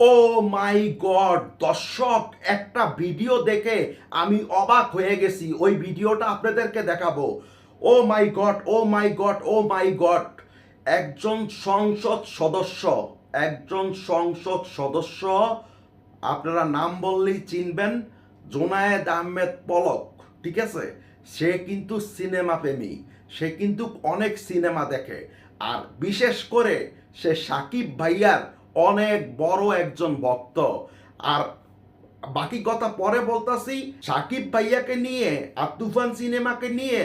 O my god, দর্শক, একটা video দেখে আমি অবাক হয়ে গেছি। ওই ভিডিওটা আপনাদেরকে দেখাবো। ও my God, oh my God, oh my God. একজন সংসদ সদস্য, একজন সংসদ সদস্য, আপনারা নাম বললেই চিনবেন, জোনায়েদ আহমেদ পলক, ঠিক আছে? সে কিন্তু সিনেমা প্রেমী, সে কিন্তু অনেক সিনেমা দেখে। আর বিশেষ করে সে সাকিব ভাইয়ার অনেক বড় একজন ভক্ত। আর বাকি কথা পরে বলতাছি, সাকিব ভাইয়াকে নিয়ে আর তুফান সিনেমাকে নিয়ে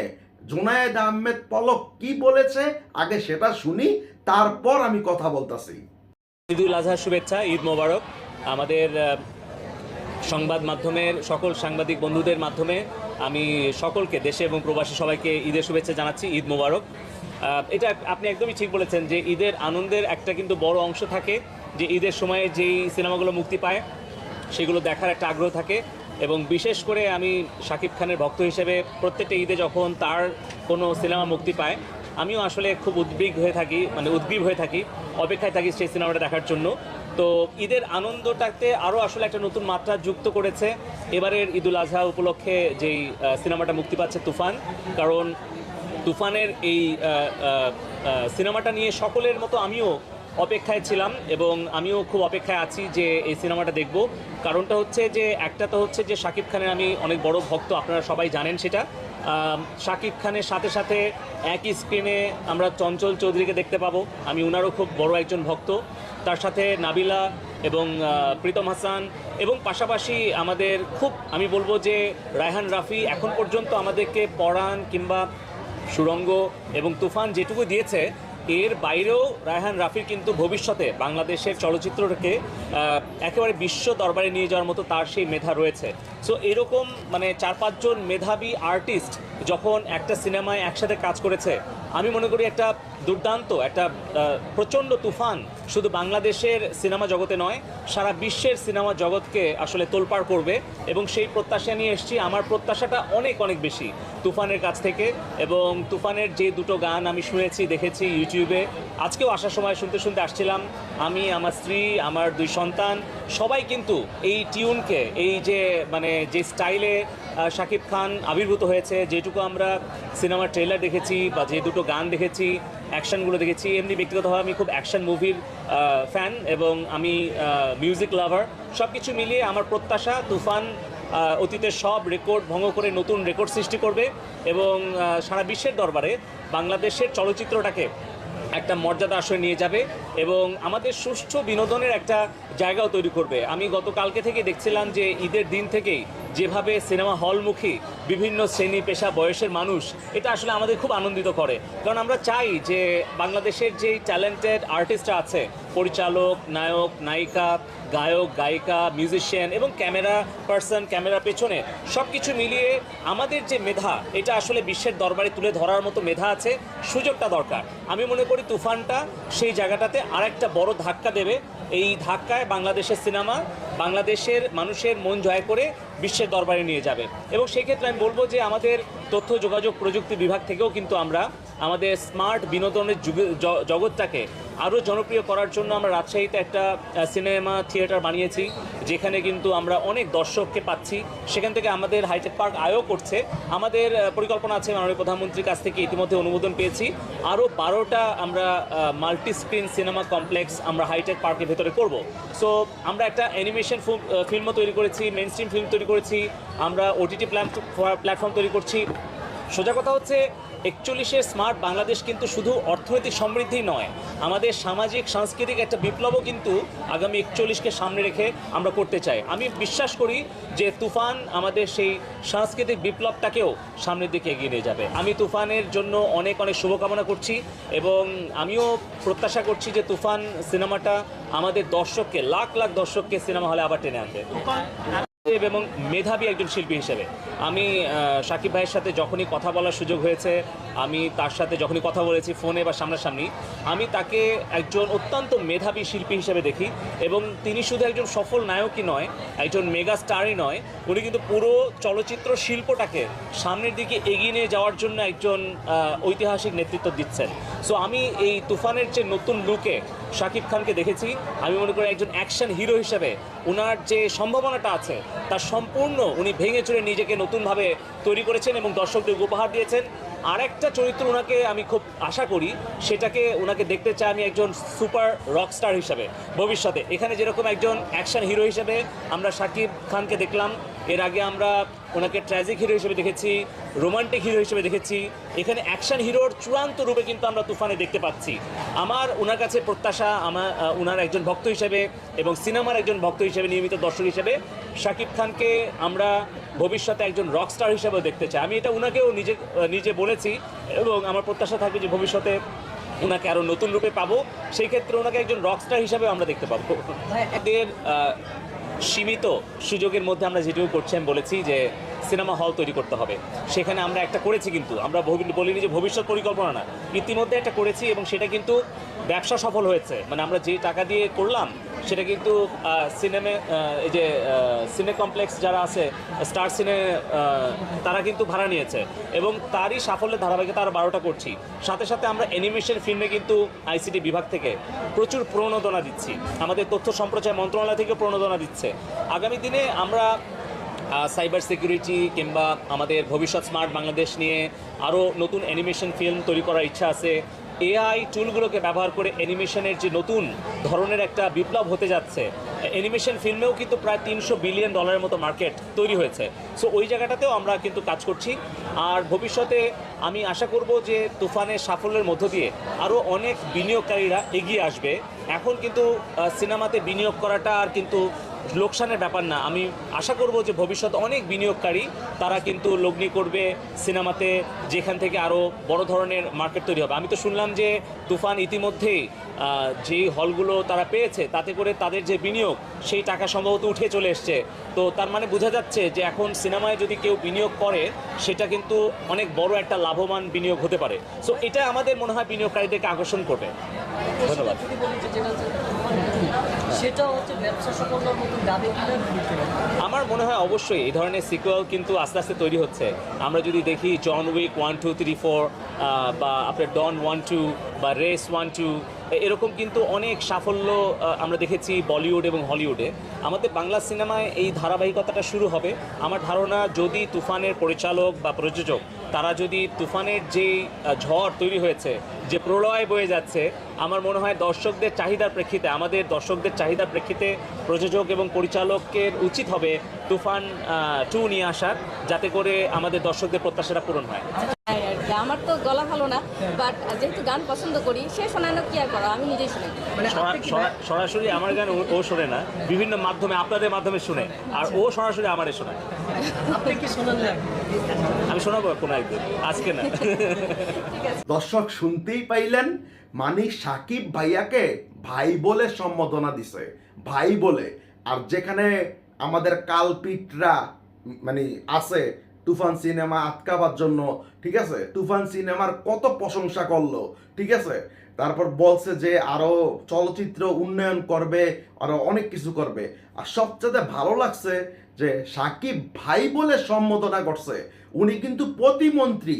জোনায়েদ আহমেদ পলক কি বলেছে, আগে সেটা শুনি, তারপর আমি কথা বলতাছি। ঈদুল আজহার শুভেচ্ছা, ঈদ মোবারক। আমাদের সংবাদ মাধ্যমের, সকল সাংবাদিক বন্ধুদের মাধ্যমে আমি সকলকে, দেশে এবং প্রবাসী সবাইকে ঈদের শুভেচ্ছা জানাচ্ছি, ঈদ মোবারক। এটা আপনি একদমই ঠিক বলেছেন যে ঈদের আনন্দের একটা কিন্তু বড় অংশ থাকে। যে ঈদের সময়ে যেই সিনেমাগুলো মুক্তি পায়, সেগুলো দেখার একটা আগ্রহ থাকে। এবং বিশেষ করে আমি শাকিব খানের ভক্ত হিসেবে প্রত্যেকটা ঈদে যখন তার কোনো সিনেমা মুক্তি পায়, আমিও আসলে খুব উদ্বিগ হয়ে থাকি মানে উদ্গ্রীব হয়ে থাকি, অপেক্ষায় থাকি সেই সিনেমাটা দেখার জন্য। তো ঈদের আনন্দটাতে আরও আসলে একটা নতুন মাত্রা যুক্ত করেছে এবারের ঈদুল আজহা উপলক্ষে যেই সিনেমাটা মুক্তি পাচ্ছে তুফান। কারণ তুফানের এই সিনেমাটা নিয়ে সকলের মতো আমিও অপেক্ষায় ছিলাম এবং আমিও খুব অপেক্ষায় আছি যে এই সিনেমাটা দেখব। কারণটা হচ্ছে যে, একটা তো হচ্ছে যে, শাকিব খানের আমি অনেক বড় ভক্ত, আপনারা সবাই জানেন সেটা। শাকিব খানের সাথে সাথে একই স্ক্রিনে আমরা চঞ্চল চৌধুরীকে দেখতে পাবো। আমি ওনারও খুব বড় একজন ভক্ত। তার সাথে নাবিলা এবং প্রীতম হাসান এবং পাশাপাশি আমাদের খুব, আমি বলব যে, রায়হান রাফি এখন পর্যন্ত আমাদেরকে পড়ান কিংবা সুরঙ্গ এবং তুফান যেটুকু দিয়েছে এর বাইরেও রায়হান রাফির কিন্তু ভবিষ্যতে বাংলাদেশের চলচ্চিত্রকে একেবারে বিশ্ব দরবারে নিয়ে যাওয়ার মতো তার সেই মেধা রয়েছে। সো এরকম মানে চার পাঁচজন মেধাবী আর্টিস্ট যখন একটা সিনেমায় একসাথে কাজ করেছে আমি মনে করি একটা দুর্দান্ত, একটা প্রচণ্ড তুফান শুধু বাংলাদেশের সিনেমা জগতে নয়, সারা বিশ্বের সিনেমা জগৎকে আসলে তোলপাড় করবে এবং সেই প্রত্যাশা নিয়ে এসেছি। আমার প্রত্যাশাটা অনেক অনেক বেশি তুফানের কাছ থেকে এবং তুফানের যে দুটো গান আমি শুনেছি, দেখেছি ইউটিউবে, আজকেও আসার সময় শুনতে শুনতে আসছিলাম। আমি, আমার স্ত্রী, আমার দুই সন্তান, সবাই কিন্তু এই টিউনকে, এই যে মানে যে স্টাইলে শাকিব খান আবির্ভূত হয়েছে। যেটুকু আমরা সিনেমার ট্রেলার দেখেছি বা যে দুটো গান দেখেছি, অ্যাকশনগুলো দেখেছি, এমনি ব্যক্তিগতভাবে আমি খুব অ্যাকশন মুভির ফ্যান এবং আমি মিউজিক লাভার সব কিছু মিলিয়ে আমার প্রত্যাশা, তুফান অতীতের সব রেকর্ড ভঙ্গ করে নতুন রেকর্ড সৃষ্টি করবে এবং সারা বিশ্বের দরবারে বাংলাদেশের চলচ্চিত্রটাকে একটা মর্যাদা আসরে নিয়ে যাবে এবং আমাদের সুষ্ঠু বিনোদনের একটা জায়গাও তৈরি করবে। আমি গতকালকে থেকে দেখছিলাম যে ঈদের দিন থেকেই যেভাবে সিনেমা হলমুখী বিভিন্ন শ্রেণি পেশা বয়সের মানুষ, এটা আসলে আমাদের খুব আনন্দিত করে। কারণ আমরা চাই যে বাংলাদেশের যেই ট্যালেন্টেড আর্টিস্টরা আছে, পরিচালক, নায়ক, নায়িকা, গায়ক, গায়িকা মিউজিশিয়ান এবং ক্যামেরা পার্সন ক্যামেরা পেছনে সব কিছু মিলিয়ে আমাদের যে মেধা, এটা আসলে বিশ্বের দরবারে তুলে ধরার মতো মেধা আছে, সুযোগটা দরকার। আমি মনে করি তুফানটা সেই জায়গাটাতে আরেকটা বড় ধাক্কা দেবে। এই ধাক্কায় বাংলাদেশের সিনেমা বাংলাদেশের মানুষের মন জয় করে বিশ্বের দরবারে নিয়ে যাবে। এবং সেক্ষেত্রে আমি বলব যে আমাদের তথ্য, যোগাযোগ, প্রযুক্তি বিভাগ থেকেও কিন্তু আমরা আমাদের স্মার্ট বিনোদনের জগৎটাকে আরও জনপ্রিয় করার জন্য আমরা রাজশাহীতে একটা সিনেমা থিয়েটার বানিয়েছি, যেখানে কিন্তু আমরা অনেক দর্শককে পাচ্ছি। সেখান থেকে আমাদের হাইটেক পার্ক আয়ও করছে। আমাদের পরিকল্পনা আছে মাননীয় প্রধানমন্ত্রীর কাছ থেকে ইতিমধ্যে অনুমোদন পেয়েছি। আরও বারোটা আমরা মাল্টি স্ক্রিন সিনেমা কমপ্লেক্স আমরা হাইটেক পার্কের ভেতরে করব। সো আমরা একটা অ্যানিমেশন ফিল্মও তৈরি করেছি মেন স্ট্রিম ফিল্ম তৈরি করেছি, আমরা ওটিটি প্ল্যাটফর্ম তৈরি করছি। সোজা কথা হচ্ছে একচল্লিশের স্মার্ট বাংলাদেশ কিন্তু শুধু অর্থনৈতিক সমৃদ্ধি নয়, আমাদের সামাজিক, সাংস্কৃতিক একটা বিপ্লবও কিন্তু আগামী একচল্লিশকে সামনে রেখে আমরা করতে চাই। আমি বিশ্বাস করি যে তুফান আমাদের সেই সাংস্কৃতিক বিপ্লবটাকেও সামনের দিকে এগিয়ে নিয়ে যাবে। আমি তুফানের জন্য অনেক অনেক শুভকামনা করছি এবং আমিও প্রত্যাশা করছি যে তুফান সিনেমাটা আমাদের দর্শককে, লাখ লাখ দর্শককে সিনেমা হলে আবার টেনে আনবে। এবং মেধাবী একজন শিল্পী হিসেবে। আমি সাকিব ভাইয়ের সাথে যখনই কথা বলার সুযোগ হয়েছে আমি তার সাথে যখনই কথা বলেছি, ফোনে বা সামনাসামনি, আমি তাকে একজন অত্যন্ত মেধাবী শিল্পী হিসেবে দেখি এবং তিনি শুধু একজন সফল নায়কই নয়, একজন মেগা স্টারই নয়, উনি কিন্তু পুরো চলচ্চিত্র শিল্পটাকে সামনের দিকে এগিয়ে নিয়ে যাওয়ার জন্য একজন ঐতিহাসিক নেতৃত্ব দিচ্ছেন। সো আমি এই তুফানের যে নতুন লুকে শাকিব খানকে দেখেছি, আমি মনে করি একজন অ্যাকশন হিরো হিসেবে ওনার যে সম্ভাবনাটা আছে তার সম্পূর্ণ উনি ভেঙে চুরে নিজেকে নতুনভাবে তৈরি করেছেন এবং দর্শকদের উপহার দিয়েছেন। আরেকটা চরিত্র ওনাকে আমি খুব আশা করি, সেটাকে ওনাকে দেখতে চাই আমি একজন সুপার রকস্টার হিসাবে ভবিষ্যতে। এখানে যেরকম একজন অ্যাকশন হিরো হিসেবে আমরা শাকিব খানকে দেখলাম এর আগে আমরা ওনাকে ট্র্যাজিক হিরো হিসেবে দেখেছি রোমান্টিক হিরো হিসেবে দেখেছি। এখানে অ্যাকশন হিরোর চূড়ান্ত রূপে কিন্তু আমরা তুফানে দেখতে পাচ্ছি। আমার ওনার কাছে প্রত্যাশা আমার ওনার একজন ভক্ত হিসেবে এবং সিনেমার একজন ভক্ত হিসেবে নিয়মিত দর্শক হিসেবে শাকিব খানকে আমরা ভবিষ্যতে একজন রকস্টার হিসেবেও দেখতে চাই। আমি এটা ওনাকেও নিজে নিজে বলেছি এবং আমার প্রত্যাশা থাকবে যে ভবিষ্যতে ওনাকে আরও নতুন রূপে পাবো। সেই ক্ষেত্রে ওনাকে একজন রকস্টার হিসাবে আমরা দেখতে পাবো। এদের সীমিত সুযোগের মধ্যে আমরা যেটুকু করছি আমি বলেছি যে সিনেমা হল তৈরি করতে হবে। সেখানে আমরা একটা করেছি কিন্তু। আমরা বলিনি যে ভবিষ্যৎ পরিকল্পনা না। ইতিমধ্যে একটা করেছি এবং সেটা কিন্তু ব্যবসা সফল হয়েছে। মানে আমরা যে টাকা দিয়ে করলাম, সেটা কিন্তু সিনেমে এই যে সিনে কমপ্লেক্স যারা আছে, স্টার সিনে তারা কিন্তু ভাড়া নিয়েছে। এবং তারই সাফল্যের ধারাবাহিকতা আরও বারোটা করছি। সাথে সাথে আমরা অ্যানিমেশন ফিল্মে কিন্তু আইসিটি বিভাগ থেকে প্রচুর প্রণোদনা দিচ্ছি। আমাদের তথ্য সম্প্রচার মন্ত্রণালয় থেকে প্রণোদনা দিচ্ছে। আগামী দিনে আমরা সাইবার সিকিউরিটি কিংবা আমাদের ভবিষ্যৎ স্মার্ট বাংলাদেশ নিয়ে আরও নতুন অ্যানিমেশন ফিল্ম তৈরি করার ইচ্ছা আছে। এআই টুলগুলোকে ব্যবহার করে অ্যানিমেশনের যে নতুন ধরনের একটা বিপ্লব হতে যাচ্ছে অ্যানিমেশন ফিল্মেও কিন্তু প্রায় তিনশো বিলিয়ন ডলারের মতো মার্কেট তৈরি হয়েছে। সো ওই জায়গাটাতেও আমরা কিন্তু কাজ করছি। আর ভবিষ্যতে আমি আশা করব যে তুফানের সাফল্যের মধ্য দিয়ে আরও অনেক বিনিয়োগকারীরা এগিয়ে আসবে। এখন কিন্তু সিনেমাতে বিনিয়োগ করাটা আর কিন্তু লোকসানের ব্যাপার না। আমি আশা করব যে ভবিষ্যৎ অনেক বিনিয়োগকারী, তারা কিন্তু লগ্নি করবে সিনেমাতে, যেখান থেকে আরও বড় ধরনের মার্কেট তৈরি হবে। আমি তো শুনলাম যে তুফান ইতিমধ্যেই যেই হলগুলো তারা পেয়েছে, তাতে করে তাদের যে বিনিয়োগ, সেই টাকা সম্ভবত উঠে চলে এসছে। তো তার মানে বোঝা যাচ্ছে যে এখন সিনেমায় যদি কেউ বিনিয়োগ করে, সেটা কিন্তু অনেক বড় একটা লাভবান বিনিয়োগ হতে পারে। সো এটা আমাদের মনে হয় বিনিয়োগকারীদেরকে আকর্ষণ করবে। ধন্যবাদ যদি বলি যে যেটা হচ্ছে সেটা হচ্ছে ব্যবসা সফলতার। আমার মনে হয় অবশ্যই এই ধরনের সিকুয়াল কিন্তু আস্তে আস্তে তৈরি হচ্ছে। আমরা যদি দেখি John Wick one two three four বা আপনার ডন ওয়ান টু বা রেস ওয়ান টু এরকম কিন্তু অনেক সাফল্য আমরা দেখেছি বলিউড এবং হলিউডে আমাদের বাংলা সিনেমায় এই ধারাবাহিকতাটা শুরু হবে। আমার ধারণা, যদি তুফানের পরিচালক বা প্রযোজক তারা যদি তুফানের যে ঝড় তৈরি হয়েছে, যে প্রলয় বয়ে যাচ্ছে, আমার মনে হয় দর্শকদের চাহিদার প্রেক্ষিতে, আমাদের দর্শকদের চাহিদার প্রেক্ষিতে প্রযোজক এবং পরিচালকের উচিত হবে তুফান টু নিয়ে আসার, যাতে করে আমাদের দর্শকদের প্রত্যাশাটা পূরণ হয় তাই আমার তো গলা ভালো না বাট যেহেতু গান পছন্দ করি সে শোনানো কি আর করো? আমি নিজেই শুনি। মানে সরাসরি আমার গান ও- শোনে না বিভিন্ন মাধ্যমে আপনাদের মাধ্যমে শুনে আর ও সরাসরি আমারে শোনায়। আমি শোনাবো কোনো একদিন আজকে না। দর্শক শুনতেই পাইলেন মানে সাকিব ভাইয়াকে ভাই বলে সম্বোধনা দিছে। ভাই বলে আর যেখানে আমাদের কালপিটরা মানে আছে তুফান সিনেমা আটকাবার জন্য, ঠিক আছে? তুফান সিনেমার কত প্রশংসা করল, ঠিক আছে? তারপর বলছে যে আরও চলচ্চিত্র উন্নয়ন করবে, আরও অনেক কিছু করবে। আর সবচেয়ে ভালো লাগছে যে সাকিব ভাই বলে সম্বোধনা করছে। উনি কিন্তু প্রতিমন্ত্রী,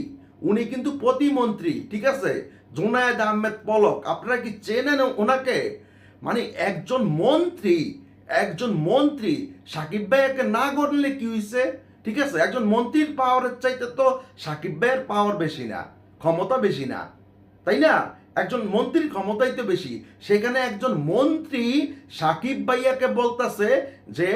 উনি কিন্তু প্রতিমন্ত্রী, ঠিক আছে? জোনায়েদ আহমেদ পলক, আপনারা কি চেনেন ওনাকে? মানে একজন মন্ত্রী একজন মন্ত্রী। সাকিব ভাইয়াকে না গড়লে কি হয়েছে ঠিক আছে? একজন মন্ত্রীর পাওয়ারের চাইতে তো সাকিব ভাইয়ের পাওয়ার বেশি না, ক্ষমতা বেশি না, তাই না? একজন মন্ত্রীর ক্ষমতাই তো বেশি। সেখানে একজন মন্ত্রী সাকিব ভাইয়াকে বলতেছে যে,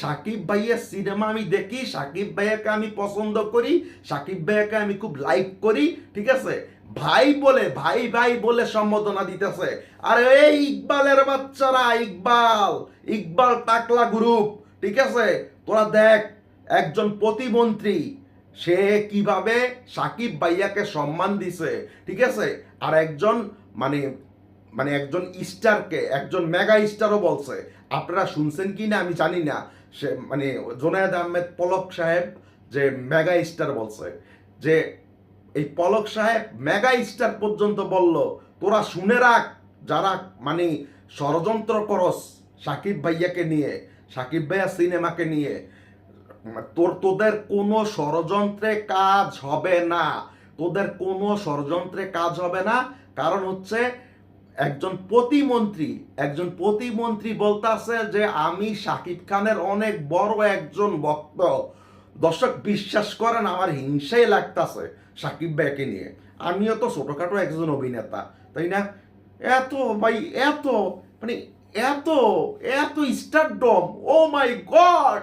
সাকিব ভাইয়ের সিনেমা আমি দেখি, সাকিব ভাইয়াকে আমি পছন্দ করি, সাকিব ভাইয়াকে আমি খুব লাইক করি। ঠিক আছে? ভাই বলে, ভাই ভাই বলে সম্বোধনা দিতেছে। আর এই ইকবালের বাচ্চারা, ইকবাল ইকবাল টাকলা গ্রুপ ঠিক আছে? তোরা দেখ একজন প্রতিমন্ত্রী, সে কীভাবে সাকিব ভাইয়াকে সম্মান দিছে, ঠিক আছে? আর একজন মানে মানে একজন স্টারকে, একজন মেগা স্টারও বলছে। আপনারা শুনছেন কি না আমি জানি না। সে মানে জোনায়েদ আহমেদ পলক সাহেব যে মেগা স্টার বলছে, যে এই পলক সাহেব মেগা স্টার পর্যন্ত বলল, তোরা শুনে রাখ, যারা মানে ষড়যন্ত্র করস সাকিব ভাইয়াকে নিয়ে, সাকিব ভাইয়া সিনেমাকে নিয়ে তোর, তোদের কোনো ষড়যন্ত্রে কাজ হবে না। তোদের কোনো ষড়যন্ত্রে কাজ হবে না। কারণ হচ্ছে একজন প্রতিমন্ত্রী একজন প্রতিমন্ত্রী বলতাছে যে, আমি শাকিব খানের অনেক বড় একজন ভক্ত। দর্শক, বিশ্বাস করেন, আমার হিংসাই লাগতাছে সাকিব ভাইকে নিয়ে। আমিও তো ছোটখাটো একজন অভিনেতা, তাই না? এত ভাই, এত মানে এত এত স্টারডম ও মাই গড